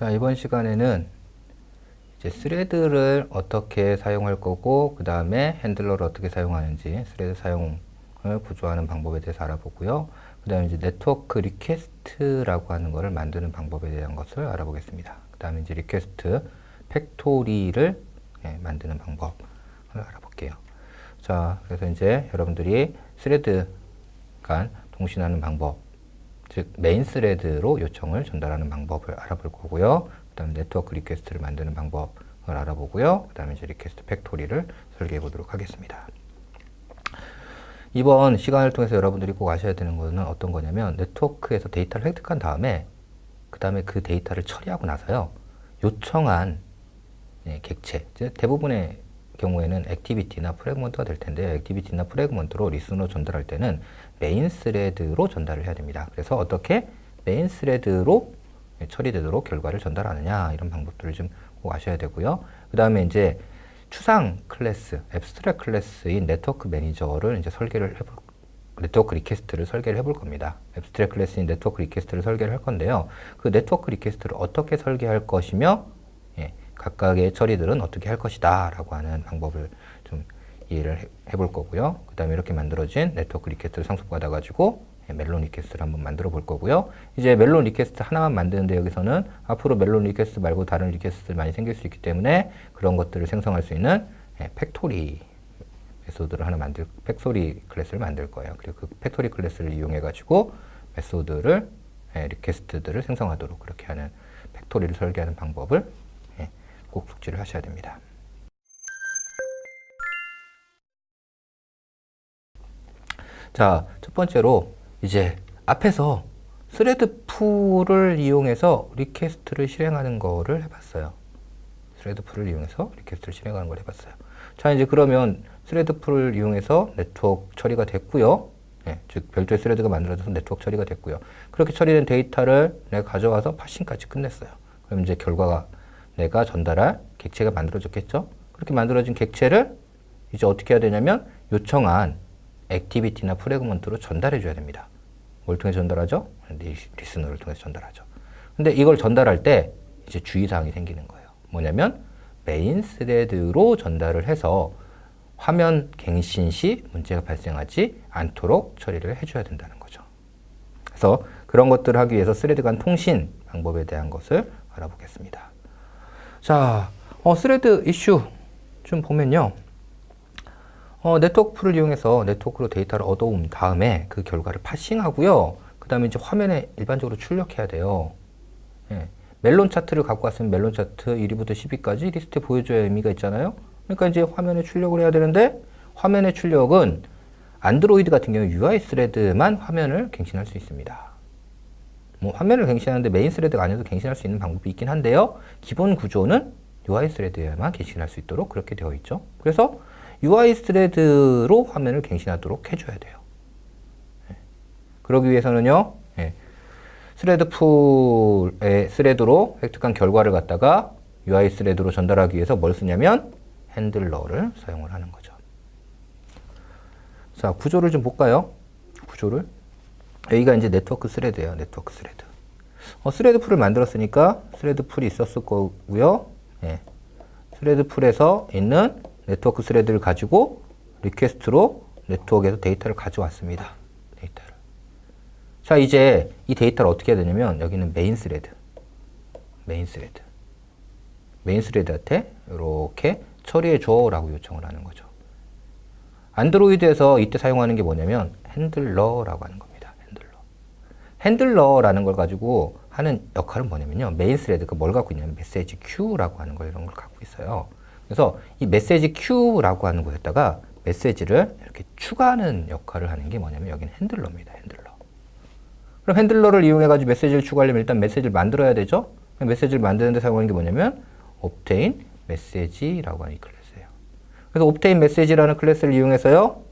자, 이번 시간에는 이제 스레드를 어떻게 사용할 거고, 그 다음에 핸들러를 어떻게 사용하는지, 스레드 사용을 구조하는 방법에 대해서 알아보고요. 그 다음에 이제 네트워크 리퀘스트라고 하는 것을 만드는 방법에 대한 것을 알아보겠습니다. 그 다음에 이제 리퀘스트 팩토리를 예, 만드는 방법을 알아볼게요. 자, 그래서 이제 여러분들이 스레드 간 통신하는 방법, 즉 메인 스레드로 요청을 전달하는 방법을 알아볼 거고요. 그 다음에 네트워크 리퀘스트를 만드는 방법을 알아보고요. 그 다음에 이제 리퀘스트 팩토리를 설계해 보도록 하겠습니다. 이번 시간을 통해서 여러분들이 꼭 아셔야 되는 것은 어떤 거냐면 네트워크에서 데이터를 획득한 다음에 그 다음에 그 데이터를 처리하고 나서요. 요청한 예, 객체, 대부분의 경우에는 액티비티나 프래그먼트가 될 텐데요. 액티비티나 프래그먼트로 리스너 전달할 때는 메인 스레드로 전달을 해야 됩니다. 그래서 어떻게 메인 스레드로 처리되도록 결과를 전달하느냐 이런 방법들을 좀 꼭 아셔야 되고요. 그 다음에 이제 추상 클래스, 앱스트랙 클래스인 네트워크 매니저를 이제 설계를 해볼 네트워크 리퀘스트를 설계를 해볼 겁니다. 앱스트랙 클래스인 네트워크 리퀘스트를 설계를 할 건데요. 그 네트워크 리퀘스트를 어떻게 설계할 것이며 예, 각각의 처리들은 어떻게 할 것이다 라고 하는 방법을 좀 이해를 해, 해볼 거고요. 그 다음에 이렇게 만들어진 네트워크 리퀘스트를 상속받아 가지고 예, 멜론 리퀘스트를 한번 만들어 볼 거고요. 이제 멜론 리퀘스트 하나만 만드는데 여기서는 앞으로 멜론 리퀘스트 말고 다른 리퀘스트들 많이 생길 수 있기 때문에 그런 것들을 생성할 수 있는 예, 팩토리 메소드를 하나 만들 팩토리 클래스를 만들 거예요. 그리고 그 팩토리 클래스를 이용해 가지고 메소드를 예, 리퀘스트들을 생성하도록 그렇게 하는 팩토리를 설계하는 방법을 예, 꼭 숙지를 하셔야 됩니다. 자, 첫 번째로 이제 앞에서 스레드 풀을 이용해서 리퀘스트를 실행하는 거를 해봤어요. 스레드 풀을 이용해서 리퀘스트를 실행하는 걸 해봤어요. 자, 이제 그러면 스레드 풀을 이용해서 네트워크 처리가 됐고요. 예, 즉 별도의 스레드가 만들어져서 네트워크 처리가 됐고요. 그렇게 처리된 데이터를 내가 가져와서 파싱까지 끝냈어요. 그럼 이제 결과가 내가 전달할 객체가 만들어졌겠죠? 그렇게 만들어진 객체를 이제 어떻게 해야 되냐면 요청한 액티비티나 프래그먼트로 전달해 줘야 됩니다. 뭘 통해 전달하죠? 리, 리스너를 통해서 전달하죠. 근데 이걸 전달할 때 이제 주의사항이 생기는 거예요. 뭐냐면 메인 스레드로 전달을 해서 화면 갱신 시 문제가 발생하지 않도록 처리를 해줘야 된다는 거죠. 그래서 그런 것들을 하기 위해서 스레드 간 통신 방법에 대한 것을 알아보겠습니다. 자, 어, 스레드 이슈 좀 보면요. 어, 네트워크 풀을 이용해서 네트워크로 데이터를 얻어온 다음에 그 결과를 파싱하고요. 그 다음에 이제 화면에 일반적으로 출력해야 돼요. 예. 멜론 차트를 갖고 왔으면 멜론 차트 1위부터 10위까지 리스트에 보여줘야 의미가 있잖아요. 그러니까 이제 화면에 출력을 해야 되는데 화면의 출력은 안드로이드 같은 경우 UI 스레드만 화면을 갱신할 수 있습니다. 뭐 화면을 갱신하는데 메인 스레드가 아니어도 갱신할 수 있는 방법이 있긴 한데요. 기본 구조는 UI 스레드에만 갱신할 수 있도록 그렇게 되어 있죠. 그래서 UI 스레드로 화면을 갱신하도록 해줘야 돼요. 예. 그러기 위해서는요, 예. 스레드 풀의 스레드로 획득한 결과를 갖다가 UI 스레드로 전달하기 위해서 뭘 쓰냐면 핸들러를 사용을 하는 거죠. 자, 구조를 좀 볼까요? 구조를. 여기가 이제 네트워크 스레드예요. 네트워크 스레드. 어, 스레드 풀을 만들었으니까 스레드 풀이 있었을 거고요. 예. 스레드 풀에서 있는 네트워크 스레드를 가지고 리퀘스트로 네트워크에서 데이터를 가져왔습니다. 데이터를. 자, 이제 이 데이터를 어떻게 해야 되냐면 여기는 메인 스레드. 메인 스레드. 메인 스레드한테 이렇게 처리해 줘라고 요청을 하는 거죠. 안드로이드에서 이때 사용하는 게 뭐냐면 핸들러라고 하는 겁니다. 핸들러. 핸들러라는 걸 가지고 하는 역할은 뭐냐면요. 메인 스레드가 뭘 갖고 있냐면 메시지 큐라고 하는 거 이런 걸 갖고 있어요. 그래서 이 메시지 큐라고 하는 거에다가 메시지를 이렇게 추가하는 역할을 하는 게 뭐냐면 여기는 핸들러입니다. 핸들러. 그럼 핸들러를 이용해 가지고 메시지를 추가하려면 일단 메시지를 만들어야 되죠. 메시지를 만드는 데 사용하는 게 뭐냐면 obtain message라고 하는 이 클래스예요. 그래서 obtain message라는 클래스를 이용해서요.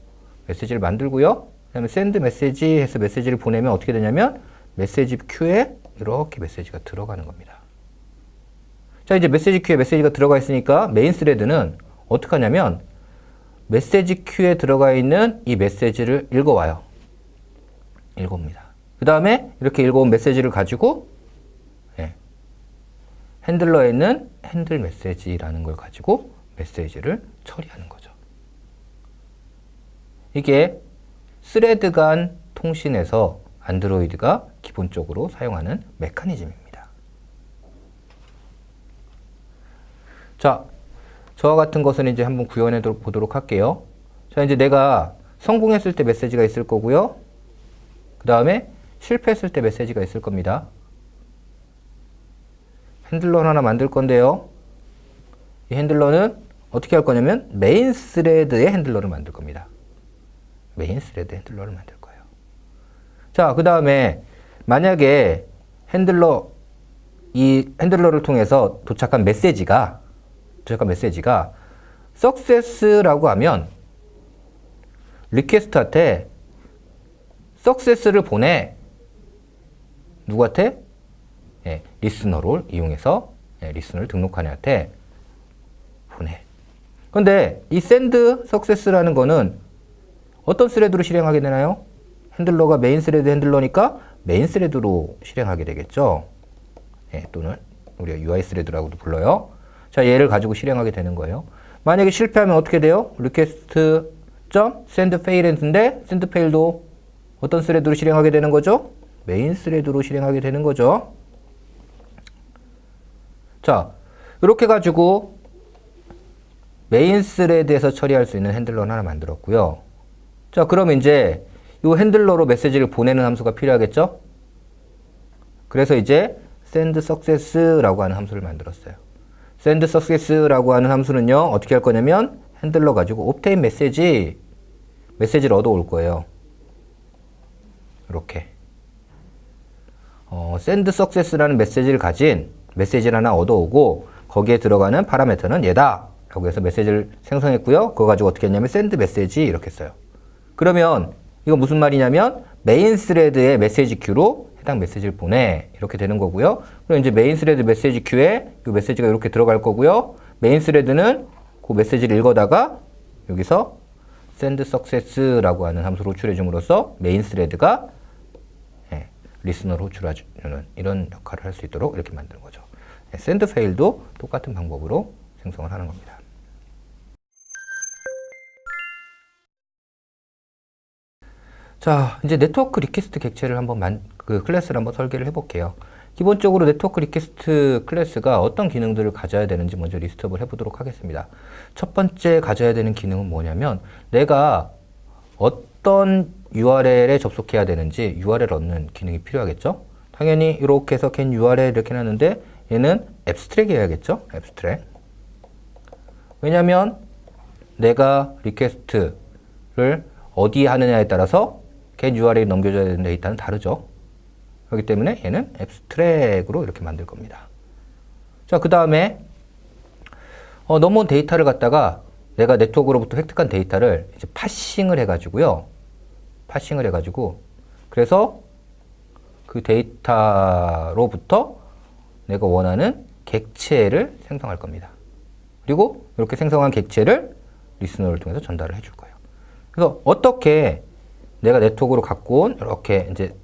메시지를 만들고요. 그다음에 send message 해서 메시지를 보내면 어떻게 되냐면 메시지 큐에 이렇게 메시지가 들어가는 겁니다. 자, 이제 메시지 큐에 메시지가 들어가 있으니까 메인 스레드는 어떻게 하냐면 메시지 큐에 들어가 있는 이 메시지를 읽어와요. 읽어옵니다. 그 다음에 이렇게 읽어온 메시지를 가지고 예, 핸들러에 있는 핸들 메시지라는 걸 가지고 메시지를 처리하는 거죠. 이게 스레드 간 통신에서 안드로이드가 기본적으로 사용하는 메커니즘입니다. 자, 저와 같은 것은 이제 한번 구현해 보도록 할게요. 자, 이제 내가 성공했을 때 메시지가 있을 거고요. 그 다음에 실패했을 때 메시지가 있을 겁니다. 핸들러 하나 만들 건데요. 이 핸들러는 어떻게 할 거냐면 메인 스레드의 핸들러를 만들 겁니다. 메인 스레드 핸들러를 만들 거예요. 자, 그 다음에 만약에 핸들러 이 핸들러를 통해서 도착한 메시지가 도착한 메시지가 success라고 하면 리퀘스트한테 success를 보내 누구한테? 예, 리스너를 이용해서 예, 리스너를 등록한 애한테 보내. 근데 이 send success라는 거는 어떤 스레드로 실행하게 되나요? 핸들러가 메인 스레드 핸들러니까 메인 스레드로 실행하게 되겠죠. 예, 또는 우리가 UI 스레드라고도 불러요. 자, 얘를 가지고 실행하게 되는 거예요. 만약에 실패하면 어떻게 돼요? request send fail인데 send fail도 어떤 스레드로 실행하게 되는 거죠? 메인 스레드로 실행하게 되는 거죠. 자, 이렇게 가지고 메인 스레드에서 처리할 수 있는 핸들러를 하나 만들었고요. 자, 그럼 이제 이 핸들러로 메시지를 보내는 함수가 필요하겠죠? 그래서 이제 send success라고 하는 함수를 만들었어요. Send success라고 하는 함수는요, 어떻게 할 거냐면 핸들러 가지고 obtain 메시지, 메시지를 얻어 올 거예요. 이렇게. 어, send success라는 메시지를 가진 메시지를 하나 얻어 오고 거기에 들어가는 파라메터는 얘다. 라고 해서 메시지를 생성했고요. 그거 가지고 어떻게 했냐면 send 메시지 이렇게 써요. 그러면 이거 무슨 말이냐면 메인 스레드의 메시지 큐로 해당 메시지를 보내 이렇게 되는 거고요. 그럼 이제 메인 스레드 메시지 큐에 이 메시지가 이렇게 들어갈 거고요. 메인 스레드는 그 메시지를 읽어다가 여기서 send success라고 하는 함수를 호출해 줌으로써 메인 스레드가 예, 리스너를 호출해주는 이런 역할을 할 수 있도록 이렇게 만드는 거죠. 예, send fail도 똑같은 방법으로 생성을 하는 겁니다. 자, 이제 네트워크 리퀘스트 객체를 한번 만, 그 클래스를 한번 설계를 해볼게요. 기본적으로 네트워크 리퀘스트 클래스가 어떤 기능들을 가져야 되는지 먼저 리스트업을 해보도록 하겠습니다. 첫 번째 가져야 되는 기능은 뭐냐면 내가 어떤 URL에 접속해야 되는지 URL 얻는 기능이 필요하겠죠? 당연히 이렇게 해서 can URL 이렇게 해놨는데 얘는 abstract 해야겠죠? abstract. 왜냐면 내가 리퀘스트를 어디 하느냐에 따라서 get URL이 넘겨줘야 되는 데이터는 다르죠. 그렇기 때문에 얘는 abstract으로 이렇게 만들 겁니다. 자, 그 다음에 어, 넘어온 데이터를 갖다가 내가 네트워크로부터 획득한 데이터를 이제 파싱을 해가지고요. 파싱을 해가지고 그래서 그 데이터로부터 내가 원하는 객체를 생성할 겁니다. 그리고 이렇게 생성한 객체를 리스너를 통해서 전달을 해줄 거예요. 그래서 어떻게 내가 네트워크로 갖고 온 이렇게 이제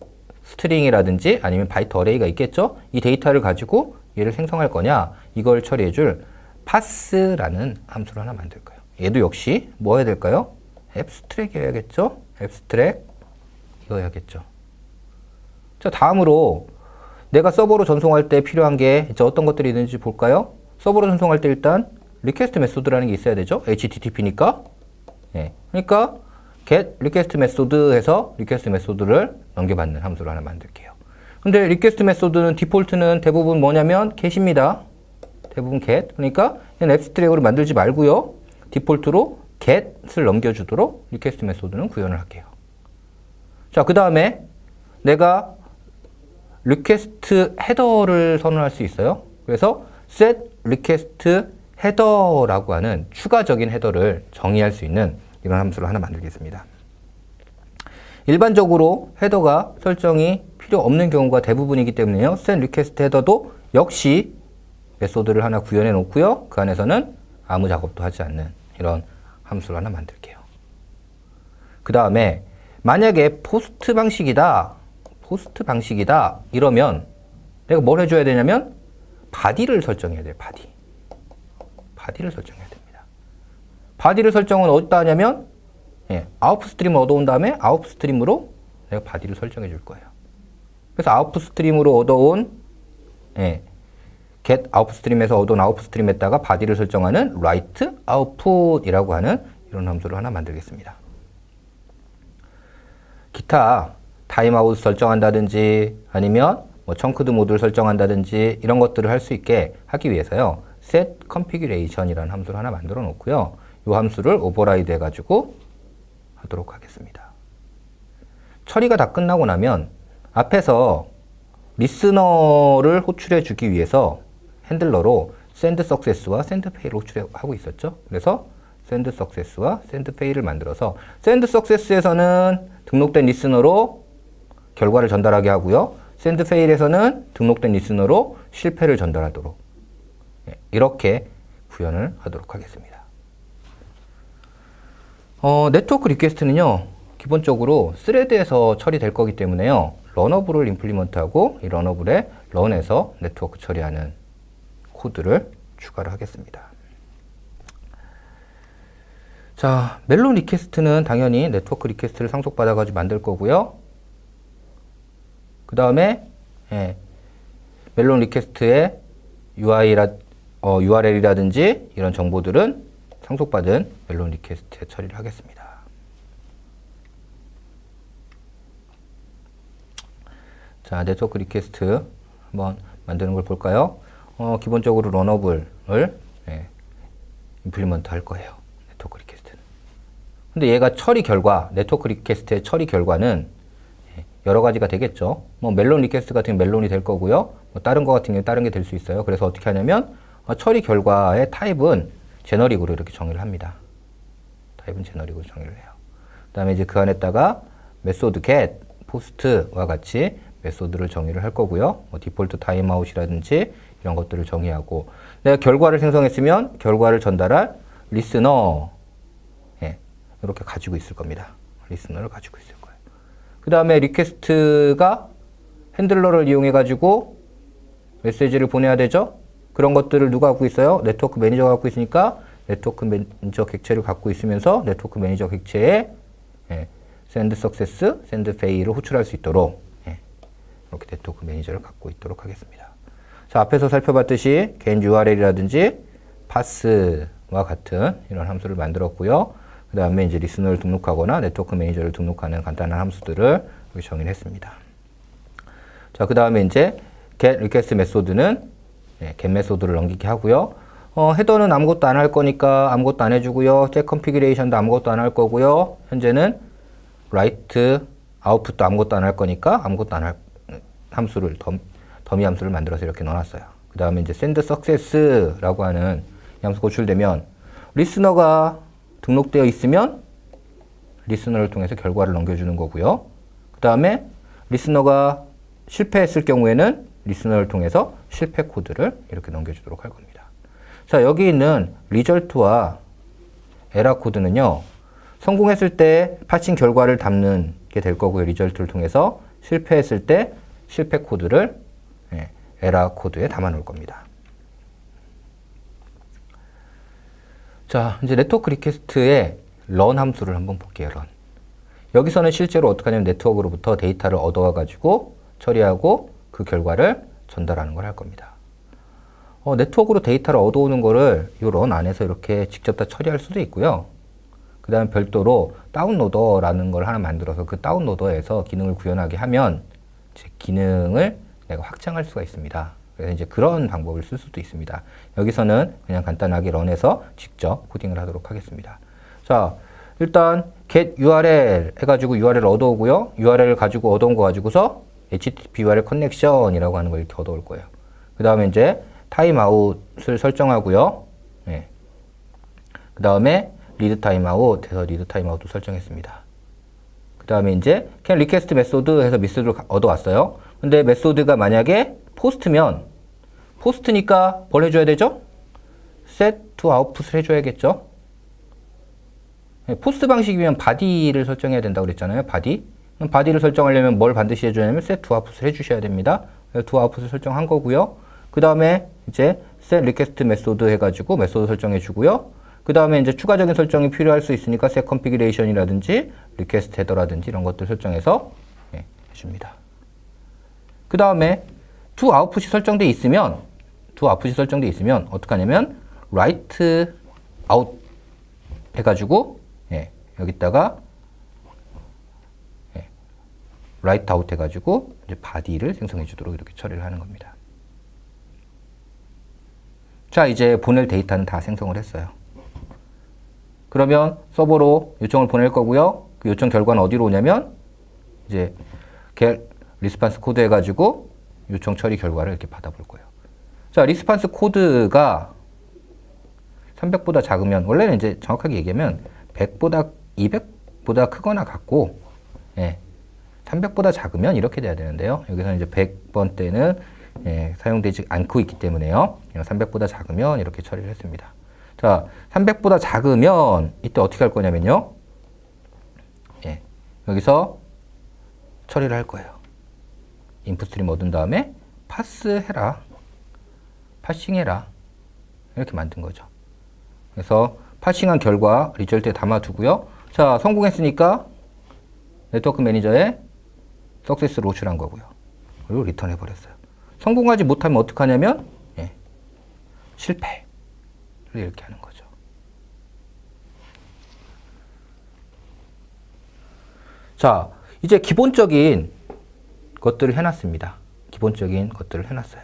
스트링이라든지 아니면 바이트 어레이가 있겠죠? 이 데이터를 가지고 얘를 생성할 거냐? 이걸 처리해 줄 파스라는 함수를 하나 만들 거예요. 얘도 역시 뭐 해야 될까요? 이거 해야겠죠. 자, 다음으로 내가 서버로 전송할 때 필요한 게 이제 어떤 것들이 있는지 볼까요? 서버로 전송할 때 일단 리퀘스트 메소드라는 게 있어야 되죠. HTTP니까. 예. 그러니까 get request 해서 리퀘스트 메소드를 넘겨받는 함수를 하나 만들게요. 근데 리퀘스트 메소드는 디폴트는 대부분 뭐냐면 get입니다. 대부분 get. 그러니까 얘는 앱스트랙으로 만들지 말고요. 디폴트로 get을 넘겨주도록 리퀘스트 메소드는 구현을 할게요. 자, 그 다음에 내가 리퀘스트 헤더를 선언할 수 있어요. 그래서 set request 헤더라고 하는 추가적인 헤더를 정의할 수 있는 이런 함수를 하나 만들겠습니다. 일반적으로 헤더가 설정이 필요 없는 경우가 대부분이기 때문에요. set request 헤더도 역시 메소드를 하나 구현해 놓고요. 그 안에서는 아무 작업도 하지 않는 이런 함수를 하나 만들게요. 그 다음에 만약에 포스트 방식이다, 포스트 방식이다 이러면 내가 뭘 해줘야 되냐면 바디를 설정해야 돼요. 바디. 바디를 됩니다. 바디를 설정은 어디다 하냐면 예, 아웃풋 스트림을 얻어온 다음에 아웃풋 스트림으로 내가 바디를 설정해 줄 거예요. 그래서 아웃풋 스트림으로 얻어온 예, get 아웃풋 스트림에서 얻어온 아웃풋 스트림에다가 바디를 설정하는 write output이라고 하는 이런 함수를 하나 만들겠습니다. 기타 타임아웃 설정한다든지 아니면 뭐 청크드 모드를 설정한다든지 이런 것들을 할 수 있게 하기 위해서요. set configuration이라는 함수를 하나 만들어 놓고요. 이 함수를 오버라이드 해가지고 하도록 하겠습니다. 처리가 다 끝나고 나면 앞에서 리스너를 호출해 주기 위해서 핸들러로 send success와 send fail을 호출하고 있었죠. 그래서 send success와 send fail을 만들어서 send success에서는 등록된 리스너로 결과를 전달하게 하고요. send fail에서는 등록된 리스너로 실패를 전달하도록 예, 이렇게 구현을 하도록 하겠습니다. 어, 네트워크 리퀘스트는요, 기본적으로 스레드에서 처리될 거기 때문에요, 러너블을 임플리먼트하고 이 러너블에 런에서 네트워크 처리하는 코드를 추가를 하겠습니다. 자, 멜론 리퀘스트는 당연히 네트워크 리퀘스트를 상속받아가지고 만들 거고요. 그 다음에, 예, 멜론 리퀘스트의 UI라, 어, URL이라든지 이런 정보들은 상속받은 멜론 리퀘스트에 처리를 하겠습니다. 자, 네트워크 리퀘스트 한번 만드는 걸 볼까요? 어, 기본적으로 러너블을 예, 임플리먼트 할 거예요. 네트워크 리퀘스트는. 근데 얘가 처리 결과, 네트워크 리퀘스트의 처리 결과는 예, 여러 가지가 되겠죠. 뭐 멜론 리퀘스트 같은 게 멜론이 될 거고요. 뭐 다른 거 같은 게 다른 게 될 수 있어요. 그래서 어떻게 하냐면 어, 처리 결과의 타입은 제너릭으로 이렇게 정의를 합니다. 타입은 제너릭으로 정의를 해요. 그 다음에 이제 그 안에다가 메소드 get, 포스트와 같이 메소드를 정의를 할 거고요. 뭐 디폴트 타임아웃이라든지 이런 것들을 정의하고 내가 결과를 생성했으면 결과를 전달할 리스너 예, 이렇게 가지고 있을 겁니다. 리스너를 가지고 있을 거예요. 그 다음에 리퀘스트가 핸들러를 이용해 가지고 메시지를 보내야 되죠. 그런 것들을 누가 갖고 있어요? 네트워크 매니저가 갖고 있으니까 네트워크 매니저 객체를 갖고 있으면서 네트워크 매니저 객체에 예, send success, send fail을 호출할 수 있도록 예, 이렇게 네트워크 매니저를 갖고 있도록 하겠습니다. 자, 앞에서 살펴봤듯이 개인 URL이라든지 파스와 같은 이런 함수를 만들었고요. 그 다음에 이제 리스너를 등록하거나 네트워크 매니저를 등록하는 간단한 함수들을 정의를 했습니다. 자, 그 다음에 이제 get request 메소드는 예, get 메소드를 넘기게 하고요. 어, 헤더는 아무것도 안 할 거니까 아무것도 안 해주고요. check configuration도 아무것도 안 할 거고요. 현재는 write output도 아무것도 안 할 거니까 아무것도 안 할 함수를 덤, 더미 함수를 만들어서 이렇게 넣어놨어요. 그 다음에 이제 send success라고 하는 이 함수 고출되면 리스너가 등록되어 있으면 리스너를 통해서 결과를 넘겨주는 거고요. 그 다음에 리스너가 실패했을 경우에는 리스너를 통해서 실패 코드를 이렇게 넘겨주도록 할 겁니다. 자, 여기 있는 리절트와 에라 코드는요, 성공했을 때 파칭 결과를 담는 게 될 거고요. 리절트를 통해서 실패했을 때 실패 코드를 예, 에라 코드에 담아 놓을 겁니다. 자, 이제 네트워크 리퀘스트의 런 함수를 한번 볼게요. 런. 여기서는 실제로 어떻게 하냐면 네트워크로부터 데이터를 얻어와 가지고 처리하고 그 결과를 전달하는 걸 할 겁니다. 어, 네트워크로 데이터를 얻어오는 거를 이 런 안에서 이렇게 직접 다 처리할 수도 있고요. 그 다음에 별도로 다운로더라는 걸 하나 만들어서 그 다운로더에서 기능을 구현하게 하면 제 기능을 내가 확장할 수가 있습니다. 그래서 이제 그런 방법을 쓸 수도 있습니다. 여기서는 그냥 간단하게 런해서 직접 코딩을 하도록 하겠습니다. 자, 일단 get URL 해가지고 URL을 얻어오고요. URL을 가지고 얻어온 거 가지고서 HTTP URL 커넥션이라고 하는 걸 이렇게 얻어올 거예요. 그 다음에 이제 타임아웃을 설정하고요. 네. 그 다음에 리드 타임아웃 해서 리드 타임아웃도 설정했습니다. 그 다음에 이제 그냥 리퀘스트 메소드 해서 메소드를 얻어왔어요. 근데 메소드가 만약에 포스트면 포스트니까 뭘 해줘야 되죠? set to output을 해줘야겠죠? 네, 포스트 방식이면 바디를 설정해야 된다고 그랬잖아요. 바디. 바디를 설정하려면 뭘 반드시 해줘야냐면 set to output을 해주셔야 됩니다. to output을 설정한 거고요. 그 다음에 이제 set request method 해가지고 메소드 설정해 주고요. 그 다음에 이제 추가적인 설정이 필요할 수 있으니까 set configuration이라든지 request header라든지 이런 것들 설정해서 예, 해줍니다. 그 다음에 to output이 설정돼 있으면 to output이 설정돼 있으면 어떻게 하냐면 write out 해가지고 예, 여기다가 예, write out 해가지고 이제 body를 생성해 주도록 이렇게 처리를 하는 겁니다. 자 이제 보낼 데이터는 다 생성을 했어요. 그러면 서버로 요청을 보낼 거고요. 그 요청 결과는 어디로 오냐면 이제 get 리스판스 코드 해가지고 요청 처리 결과를 이렇게 받아볼 거예요. 자, 리스판스 코드가 300보다 작으면 원래는 이제 정확하게 얘기하면 100보다 200보다 크거나 같고 예, 300보다 작으면 이렇게 돼야 되는데요. 여기서 이제 100번 때는 예, 사용되지 않고 있기 때문에요. 300보다 작으면 이렇게 처리를 했습니다. 자, 300보다 작으면 이때 어떻게 할 거냐면요. 예, 여기서 처리를 할 거예요. 인풋 스트림 얻은 다음에 파스 해라. 파싱 해라. 이렇게 만든 거죠. 그래서 파싱한 결과 리절트에 담아두고요. 자, 성공했으니까 네트워크 매니저에 석세스 로출한 거고요. 그리고 리턴 해 버렸어요. 성공하지 못하면 어떡하냐면 예, 실패. 이렇게 하는 거죠. 자, 이제 기본적인 것들을 해놨습니다. 기본적인 것들을 해놨어요.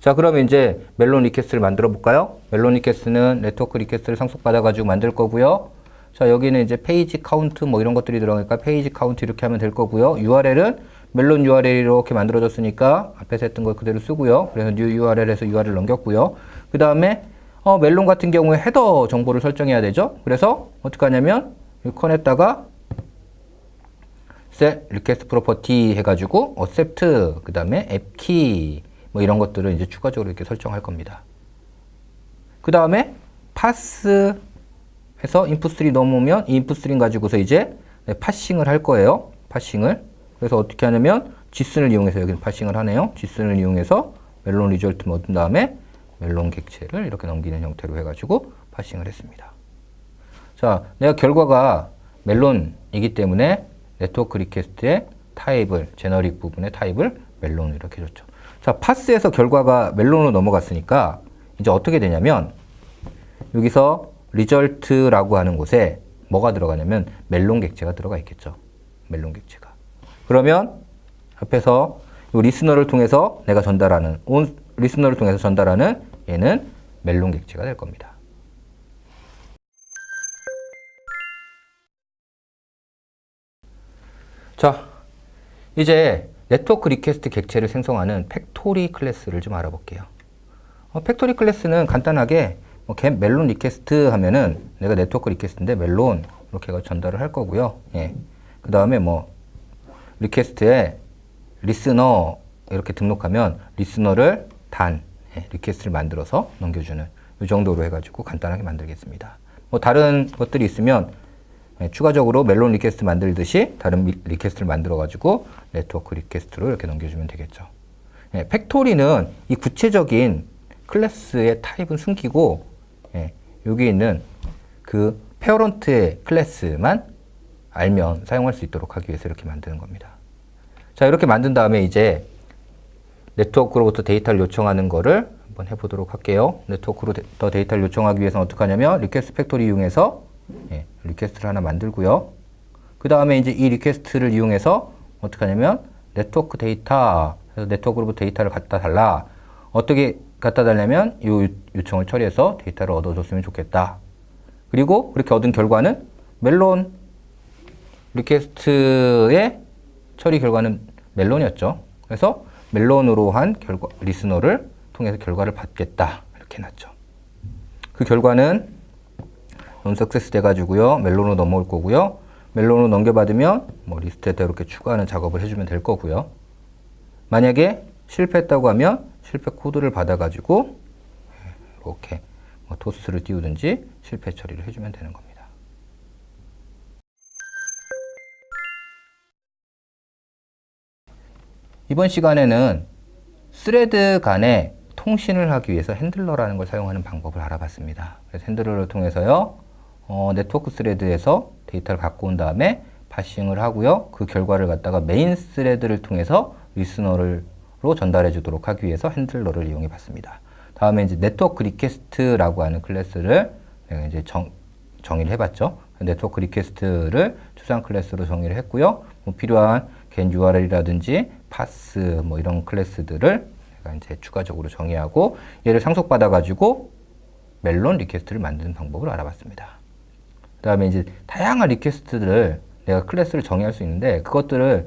자, 그러면 이제 멜론 리퀘스트를 만들어 볼까요? 멜론 리퀘스트는 네트워크 리퀘스트를 상속받아가지고 만들 거고요. 자, 여기는 이제 페이지 카운트 뭐 이런 것들이 들어가니까 페이지 카운트 이렇게 하면 될 거고요. URL은 멜론 URL 이렇게 만들어졌으니까 앞에서 했던 걸 그대로 쓰고요. 그래서 new URL에서 URL 넘겼고요. 그 다음에 어, 멜론 같은 경우에 헤더 정보를 설정해야 되죠. 그래서 어떻게 하냐면 이 컨에다가 set request property 해가지고 accept 그 다음에 app key 뭐 이런 것들을 이제 추가적으로 이렇게 설정할 겁니다. 그 다음에 pass 해서 input string 넘으면 이 input string 가지고서 이제 파싱을 할 거예요. 파싱을. 그래서 어떻게 하냐면 json을 이용해서 여기는 파싱을 하네요. json을 이용해서 멜론 리절트 얻은 다음에 멜론 객체를 이렇게 넘기는 형태로 해가지고 파싱을 했습니다. 자, 내가 결과가 멜론이기 때문에 네트워크 리퀘스트의 타입을, 제너릭 부분의 타입을 멜론으로 이렇게 줬죠. 자, 파스에서 결과가 멜론으로 넘어갔으니까 이제 어떻게 되냐면 여기서 리절트라고 하는 곳에 뭐가 들어가냐면 멜론 객체가 들어가 있겠죠. 멜론 객체가. 그러면 앞에서 이 리스너를 통해서 내가 전달하는 온 리스너를 통해서 전달하는 얘는 멜론 객체가 될 겁니다. 자, 이제 네트워크 리퀘스트 객체를 생성하는 팩토리 클래스를 좀 알아볼게요. 어, 팩토리 클래스는 간단하게 뭐 겟 멜론 리퀘스트 하면은 내가 네트워크 리퀘스트인데 멜론 이렇게 해서 전달을 할 거고요. 예. 그 다음에 뭐 리퀘스트에 리스너 이렇게 등록하면 리스너를 단 예, 리퀘스트를 만들어서 넘겨주는 이 정도로 해가지고 간단하게 만들겠습니다. 뭐 다른 것들이 있으면 예, 추가적으로 멜론 리퀘스트 만들듯이 다른 미- 리퀘스트를 만들어가지고 네트워크 리퀘스트로 이렇게 넘겨주면 되겠죠. 예, 팩토리는 이 구체적인 클래스의 타입은 숨기고 예, 여기 있는 그 페어런트의 클래스만 알면 사용할 수 있도록 하기 위해서 이렇게 만드는 겁니다. 자 이렇게 만든 다음에 이제 네트워크로부터 데이터를 요청하는 거를 한번 해보도록 할게요. 네트워크로부터 데이터를 요청하기 위해서는 어떻게 하냐면 리퀘스트 팩토리 이용해서 예, 리퀘스트를 하나 만들고요. 그 다음에 이제 이 리퀘스트를 이용해서 어떻게 하냐면 네트워크 데이터 네트워크로부터 데이터를 갖다 달라. 어떻게 갖다 달냐면 이 요- 요청을 처리해서 데이터를 얻어줬으면 좋겠다. 그리고 그렇게 얻은 결과는 멜론 리퀘스트의 처리 결과는 멜론이었죠. 그래서 멜론으로 한 결과 리스너를 통해서 결과를 받겠다 이렇게 해놨죠. 그 결과는 논석세스 돼가지고요 멜론으로 넘어올 거고요. 멜론으로 넘겨받으면 뭐 리스트에다 이렇게 추가하는 작업을 해주면 될 거고요. 만약에 실패했다고 하면 실패 코드를 받아가지고 이렇게 뭐 토스를 띄우든지 실패 처리를 해주면 되는 겁니다. 이번 시간에는 스레드 간에 통신을 하기 위해서 핸들러라는 걸 사용하는 방법을 알아봤습니다. 그래서 핸들러를 통해서요, 어, 네트워크 스레드에서 데이터를 갖고 온 다음에 파싱을 하고요. 그 결과를 갖다가 메인 스레드를 통해서 리스너로 전달해 주도록 하기 위해서 핸들러를 이용해 봤습니다. 다음에 이제 네트워크 리퀘스트라고 하는 클래스를 이제 정, 정의를 해봤죠. 네트워크 리퀘스트를 추상 클래스로 정의를 했고요. 뭐 필요한 겐 URL이라든지 파스 뭐 이런 클래스들을 내가 이제 추가적으로 정의하고 얘를 상속받아 가지고 멜론 리퀘스트를 만드는 방법을 알아봤습니다. 그다음에 이제 다양한 리퀘스트들을 내가 클래스를 정의할 수 있는데 그것들을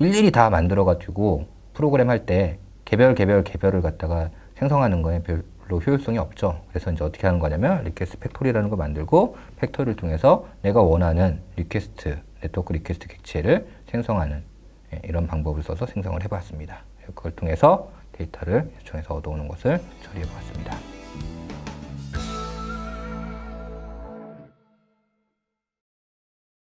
일일이 다 만들어 가지고 프로그램 할 때 개별 개별 개별을 갖다가 생성하는 거에 별로 효율성이 없죠. 그래서 이제 어떻게 하는 거냐면 리퀘스트 팩토리라는 거 만들고 팩토리를 통해서 내가 원하는 리퀘스트 네트워크 리퀘스트 객체를 생성하는 예, 이런 방법을 써서 생성을 해봤습니다. 그걸 통해서 데이터를 요청해서 얻어오는 것을 처리해 보았습니다.